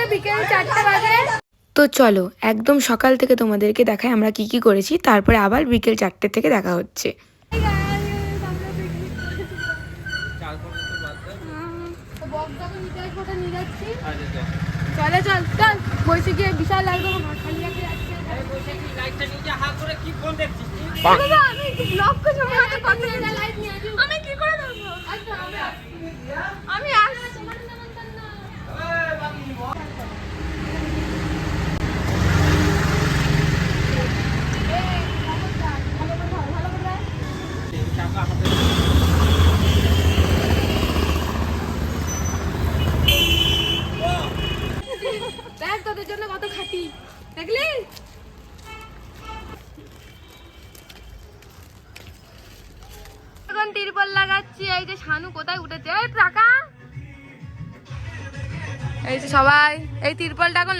হচ্ছে বিকেল চারটা বাজে। তো চলো একদম সকাল থেকে তোমাদেরকে দেখায় আমরা কি কি করেছি তারপরে আবার বিকেল চারটে থেকে দেখা হচ্ছে। চলে চল চল বসে গিয়ে বিশাল লাগবে। আমার কি করে আমি আসছি। वो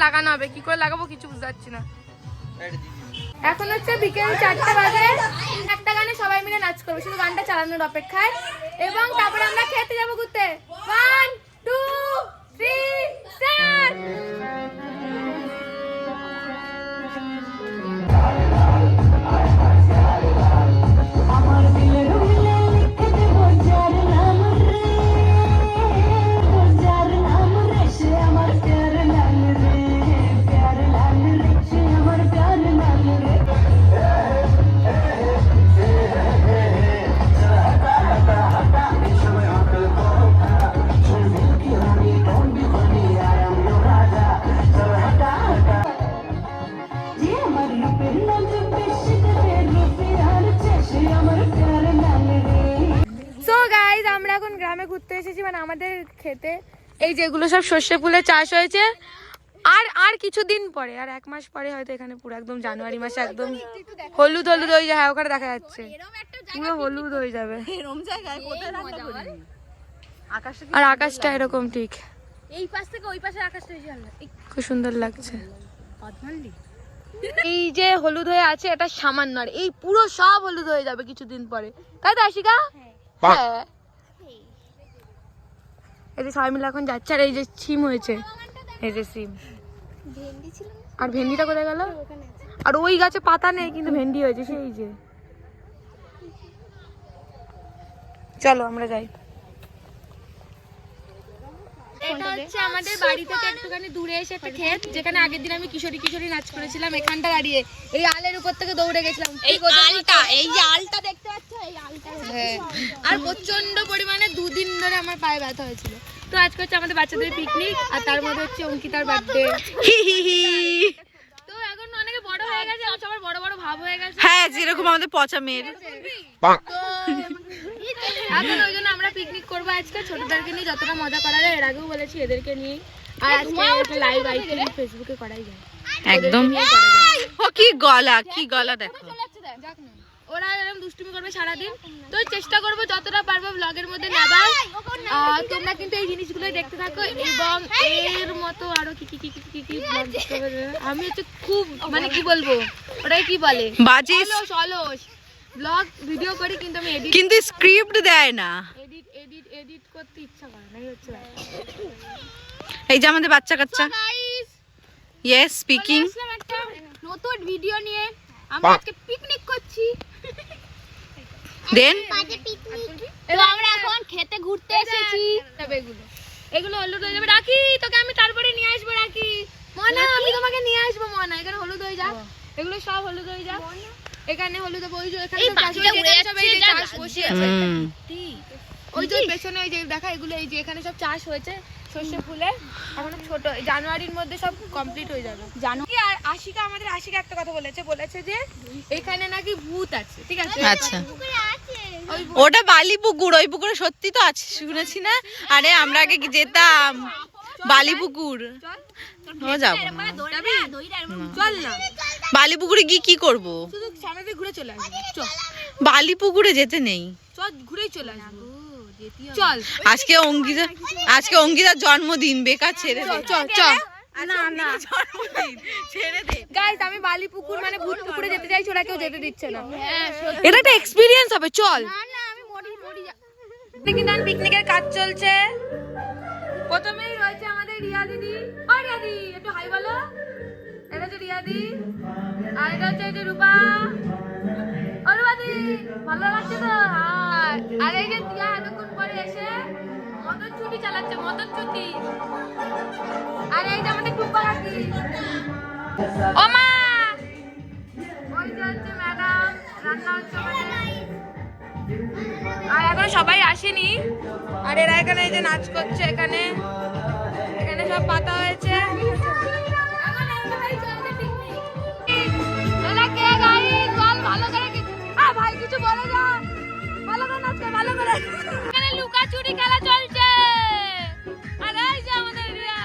লাগানো হবে? কি করে লাগাবো কিছু বুঝতে পারছি না এখন হচ্ছে বিকেল চারটে বাজে। একটা গানে সবাই মিলে নাচ করব শুধু গানটা চালানোর অপেক্ষায়। এবং তারপরে আমরা খেতে যাব ঘুরতে। ওয়ান টু থ্রি স্টার্ট এই যেগুলো সব সর্ষে ফুলের চাষ হয়েছে। আর আর কিছুদিন পরে আর এক মাস পরে হয়তো এখানে পুরো একদম জানুয়ারি মাসে একদম হলুদ হলুদ হয়ে যায় হ্যাঁ ওখানে দেখা যাচ্ছে। পুরো হলুদ হয়ে যাবে। আর আকাশটা এরকম ঠিক। এই পাশ থেকে ওই পাশের আকাশটা খুব সুন্দর লাগছে। এই যে হলুদ হয়ে আছে এটা সামান্য আর এই পুরো সব হলুদ হয়ে যাবে কিছুদিন পরে। তাই তো আশিকা? হ্যাঁ। এই যে সবাই মিলে এখন যাচ্ছে আর এই যে সিম হয়েছে। এই যে সিম আর ভেন্ডিটা কোথায় গেল? আর ওই গাছে পাতা নেই কিন্তু ভেন্ডি হয়েছে সেই যে। চলো আমরা যাই। এটা হচ্ছে আমাদের বাড়ি থেকে একটুখানি দূরে এসে একটা ক্ষেত যেখানে আগের দিন আমি কিশোরী কিশোরী নাচ করেছিলাম এখানটা দাঁড়িয়ে। এই আলের উপর থেকে দৌড়ে গেছিলাম। এই আলটা এই যে আলটা দেখতে পাচ্ছ? এই আলটা। আর প্রচণ্ড পরিমাণে দুদিন ধরে আমার পায়ে ব্যথা হয়েছিল। তো আজকে হচ্ছে আমাদের বাচ্চাদের পিকনিক আর তার মধ্যে হচ্ছে অঙ্কিতার বার্থডে তো এখন অনেকে বড় হয়ে গেছে আর সবার বড় বড় ভাব হয়ে গেছে। হ্যাঁ যেরকম আমাদের পচা মেয়ের। এখন ওই জন্য আমরা পিকনিক করব আজকে। ছোটদেরকে নিয়ে যতটা মজা করা যায় এর আগেও বলেছি এদেরকে নিয়ে। আর আজকে একটা লাইভ আইটেম ফেসবুকে করাই যায়। একদম। ও কি গলা কি গলা দেখো যাক না। ওরা এরকম দুষ্টুমি করবে সারাদিন। তো চেষ্টা করব যতটা পারব ব্লগের মধ্যে নেবার। তোমরা কিন্তু এই জিনিসগুলো দেখতে থাকো এবং এর মতো আরও কি কি কি কি কি। আমি হচ্ছে খুব মানে কি বলব? ওটাই কি বলে? বাজে অলস অলস। ব্লগ ভিডিও করি কিন্তু আমি এডিট কিন্তু স্ক্রিপ্ট দেয় না। এডিট এডিট এডিট করতে ইচ্ছা করে না এই হচ্ছে এই যে আমাদের বাচ্চা কাচ্চা। ইয়েস স্পিকিং একটা নতুন ভিডিও নিয়ে। আমরা আজকে পিকনিক করছি। দেন এবং আমরা এখন খেতে ঘুরতে এসেছি। এগুলো। এগুলো হলুদ হয়ে যাবে। রাখি তোকে আমি তারপরে নিয়ে আসব রাখি। মনা আমি তোমাকে নিয়ে আসব মনা। এখানে হলুদ হয়ে যাক। এগুলো সব হলুদ হয়ে যাক। এখানে হলুদ হবে ওই যে এখানে সব এই যে চাষ বসে আছে। ওই যে পেছনে ওই যে দেখা এগুলো এই যে এখানে সব চাষ হয়েছে সর্ষে ফুলে। এখনও ছোট জানুয়ারির মধ্যে সব কমপ্লিট হয়ে যাবে। জানো কি আর আশিকা আমাদের আশিকা একটা কথা বলেছে বলেছে যে এখানে নাকি ভূত আছে ঠিক আছে? আচ্ছা। ওটা বালি পুকুর ওই পুকুরে সত্যি তো আছে শুনেছি না? আরে আমরা আগে কি যেতাম বালি পুকুর ও যাব না। যাবি? চল না। বালি পুকুরে গিয়ে কি করব? শুধু সামনে দিয়ে ঘুরে চলে বালি পুকুরে যেতে নেই। চল ঘুরেই চলে আসব। চল। আজকে অঙ্কিতা আজকে অঙ্কিতার জন্মদিন বেকার ছেড়ে দে। চল চল না না। জন্মদিন ছেড়ে দে। গাইস আমি বালি পুকুর মানে ভূত পুকুরে যেতে চাইছি ওরা কেউ যেতে দিচ্ছে না। এটা একটা এক্সপিরিয়েন্স হবে চল। কিন্তু পিকনিকের কাজ চলছে। প্রথমেই রয়েছে আমাদের রিয়া দিদি। ও রিয়া দিদি, একটু হাই বলো। এটা হচ্ছে রিয়া দি। আর এটা হচ্ছে এই যে রূপা। ও রূপা দি, ভালো লাগছে তো? হাই আর এই যে টিয়া এতক্ষণ পরে এসে মদন ছুটি চালাচ্ছে, মদন ছুটি আর এই যে আমাদের টুম্পা কাকি। ও মা! ওই যে হচ্ছে ম্যাডাম রান্না হচ্ছে আমাদের। আর এখন সবাই আসেনি। আর এরা এখানে এই যে নাচ করছে এখানে। এখানে সব পাতা হয়েছে। ভাই, কিছু ভালো করে নাচ, ভালো করে। লুকাচুরি খেলা চলছে। আমাদের রিয়া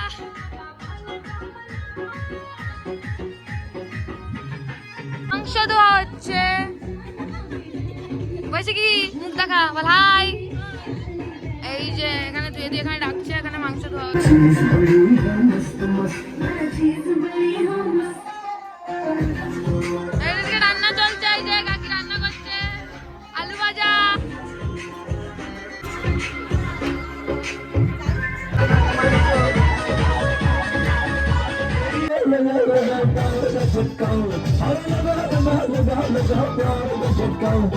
দেওয়া হচ্ছে। বলছে কি? মুখ দেখা, বল হাই। এই যে, এখানে তুই তুই এখানে ডাকছে, এখানে মাংস হচ্ছে। রান্না চলছে, এই যে কাকি রান্না করছে। আলু ভাজা। এখন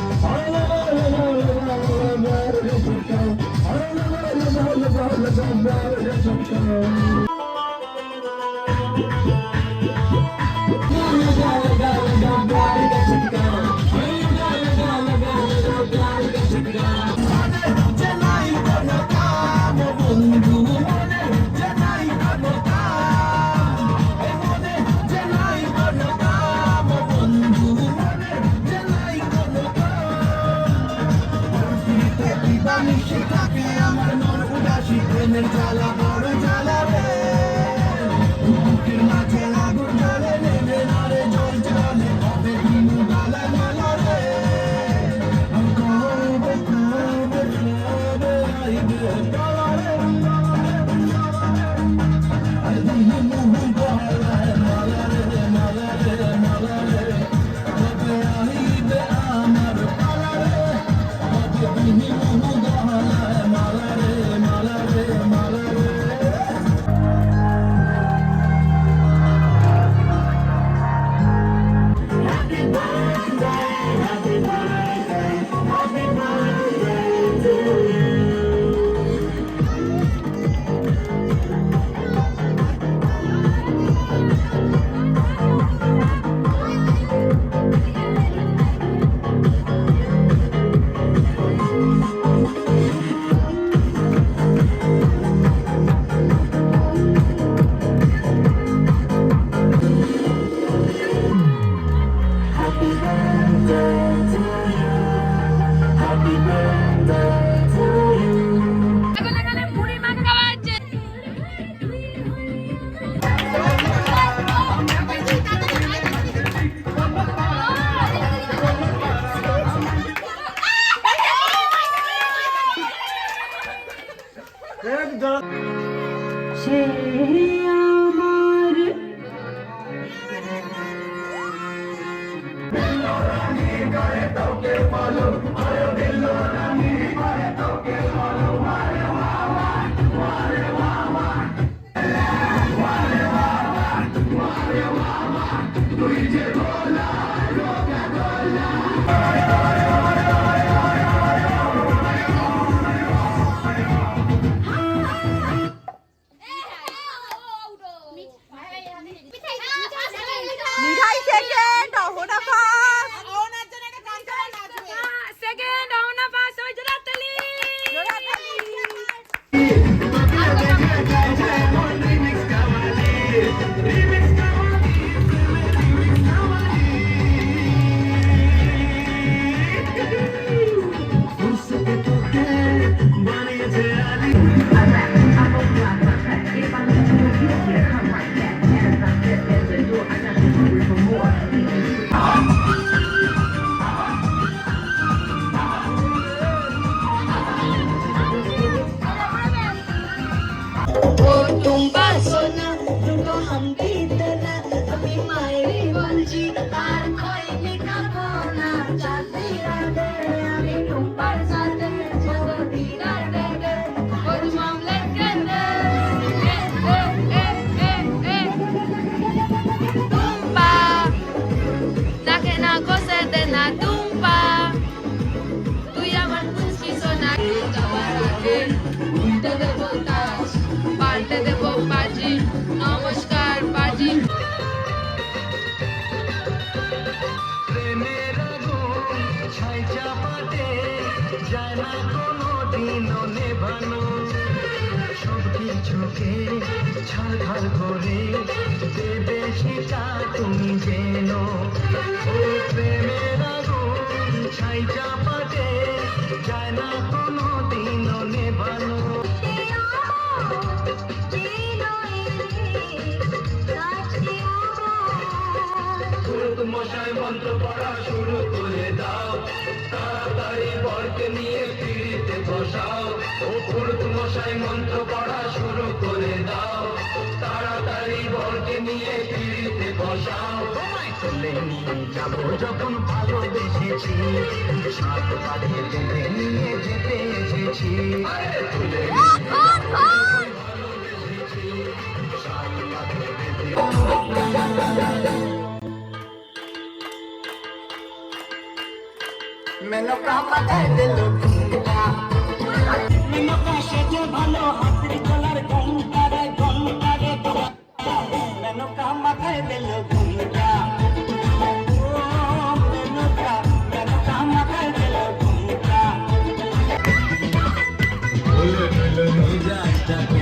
যায় কোনো দিনও নেভানো সব কিছুকে ছাড়খাড় করে দেবে সেটা প্রেমের ছাই চাপাতে যায় না কোনো দিনও নেভানো মশাই মন্ত্র পড়া শুরু করে দাও। তাড়াতাড়ি বরকে নিয়ে বসাও ও পুরুত মশাই মন্ত্র পড়া শুরু করে দাও। তাড়াতাড়ি বরকে নিয়ে পিড়িতে বসাও। চলে নিয়ে যাব যখন ভালোবেসেছি সাত পাড়ে তুলে নিয়ে যেতে এসেছি। তুলে মেনকা মাথায় দিল ঘুমটা মেনকা সেজে ভালো হাতির চলার ঘন্টারে ঘন্টারে মেনকা মাথায় দিল ঘুমটা ও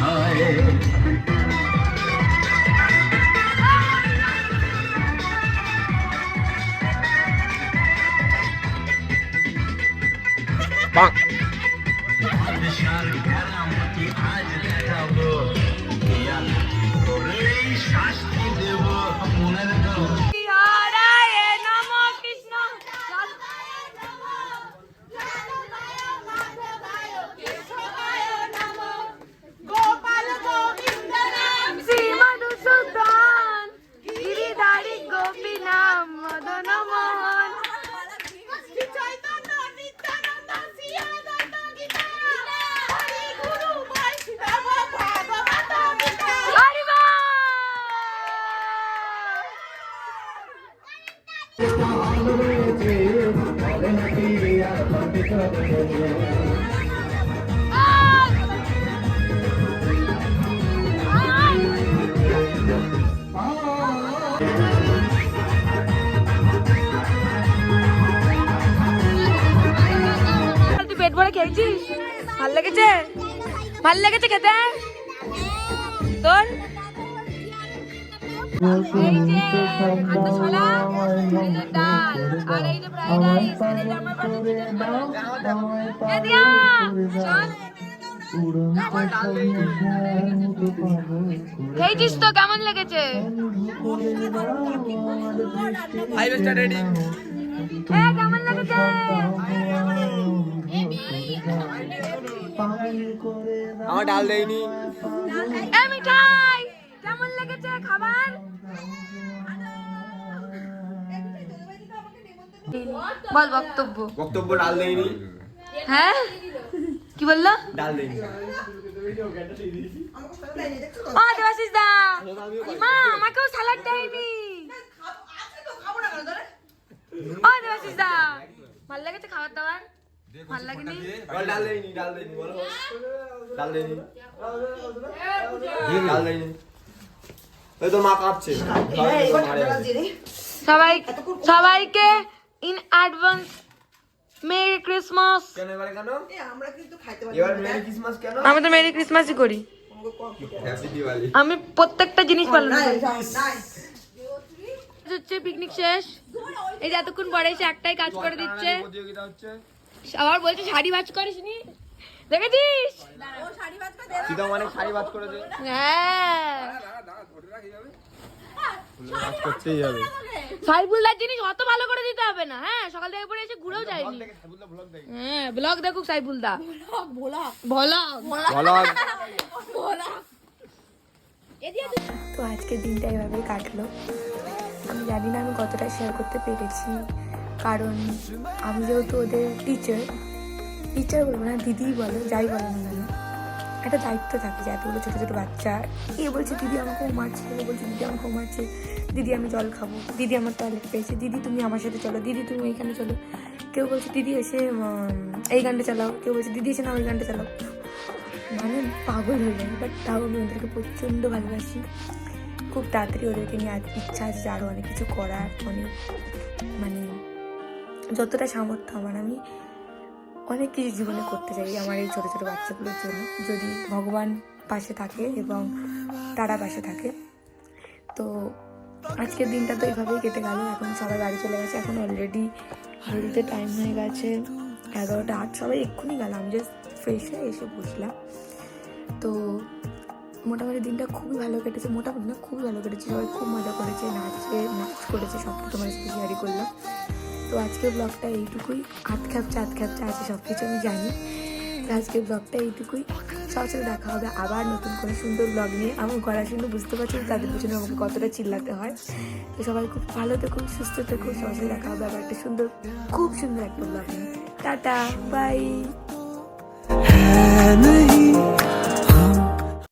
হয় ঘেরামতি আজ দেখাবো। শাস্তি পেট ভরে খেয়েছিস? ভালো লেগেছে? ভালো লেগেছে খেতে? তোর? খেয়েছিস তো কেমন লেগেছে ফাইভ কেমন লেগেছে আমার ডাল দেয়নি। মিঠাই কেমন লেগেছে খাবার? বল বক্তব্য। বক্তব্য ডাল দেয়নি। হ্যাঁ? কি বলল? ডাল দেয়নি। ও দেবাশিস দা মা আমাকেও স্যালাড দেয়নি। ও দেবাশিস দা ভালো লেগেছে খাবার দাবার? ভালো লাগেনি? ডাল দেয়নি ডাল দেয়নি বলো। ডাল দেয়নি। ডাল দেয়নি। এই তো মা কাঁপছে। সবাই সবাইকে ইন অ্যাডভান্স মেরি ক্রিসমাস কেন এবারে কেন? আমরা কিন্তু খাইতে পারি এবার মেরি ক্রিসমাস কেন? আমি তো মেরি ক্রিসমাসই করি। আমি প্রত্যেকটা জিনিস পালন করি। হচ্ছে পিকনিক শেষ। এই যতক্ষণ এতক্ষণ পরে এসে একটাই কাজ করে দিচ্ছে। আবার বলছে শাড়ি ভাজ করিস নি দেখেছিস সীতা অনেক শাড়ি বাদ করেছে। হ্যাঁ। কাজ করতেই হবে। সাইফুলদার জিনিস অত ভালো করে দিতে হবে না হ্যাঁ? সকাল থেকে পরে এসে ঘুরেও যায়নি। হ্যাঁ ব্লগ দেখুক সাইফুলদা। তো আজকের দিনটা এভাবেই কাটলো। আমি জানি না আমি কতটা শেয়ার করতে পেরেছি কারণ আমি যেহেতু ওদের টিচার টিচার বলব না দিদিই বলো যাই বলো না একটা দায়িত্ব থাকে যে এতগুলো ছোটো ছোটো বাচ্চা। এ বলছে, দিদি আমাকে ও মারছে, ও বলছে, দিদি আমাকে ও মারছে, দিদি আমি জল খাব, দিদি আমার টয়লেট পেয়েছে, দিদি তুমি আমার সাথে চলো, দিদি তুমি এইখানে চলো। কেউ বলছে, দিদি এসে এই গানটা চালাও। কেউ বলছে, দিদি এসে না ওই গানটা চালাও। মানে পাগল হয়ে যায় বাট তাও আমি ওদেরকে প্রচণ্ড ভালোবাসি। খুব তাড়াতাড়ি ওদেরকে নিয়ে ইচ্ছা আছে যে আরও অনেক কিছু করার, অনেক মানে যতটা সামর্থ্য আমার, আমি অনেক কিছু জীবনে করতে চাই আমার এই ছোটো ছোটো বাচ্চাগুলোর জন্য। যদি ভগবান পাশে থাকে এবং তারা পাশে থাকে। তো আজকের দিনটা তো এইভাবেই কেটে গেল, এখন সবাই বাড়ি চলে গেছে। এখন অলরেডি ঘড়িতে টাইম হয়ে গেছে, এগারোটা আট, সবাই এক্ষুনি গেল। আমি জাস্ট ফ্রেশ হয়ে এসে বসলাম। তো মোটামুটি দিনটা খুবই ভালো কেটেছে, মোটামুটি না, খুবই ভালো কেটেছে। সবাই খুব মজা করেছে, নাচে, নাচ করেছে সব তোমার শেয়ারই করলাম। তো আজকে ব্লগটা এইটুকুই। আট খাপচা আট খ্যাপচা আছে সব কিছু আমি জানি। তো আজকের ব্লগটা এইটুকুই। সব সাথে দেখা হবে আবার নতুন করে সুন্দর ব্লগ নিয়ে। আমার গলা শুনে বুঝতে পারছি তাদের পিছনে আমাকে কতটা চিল্লাতে হয়। তো সবাই খুব ভালো থেকুন সুস্থ থাকুন সব সাথে দেখা হবে আবার একটা সুন্দর, খুব সুন্দর একটা ব্লগ নিয়ে। Tata bye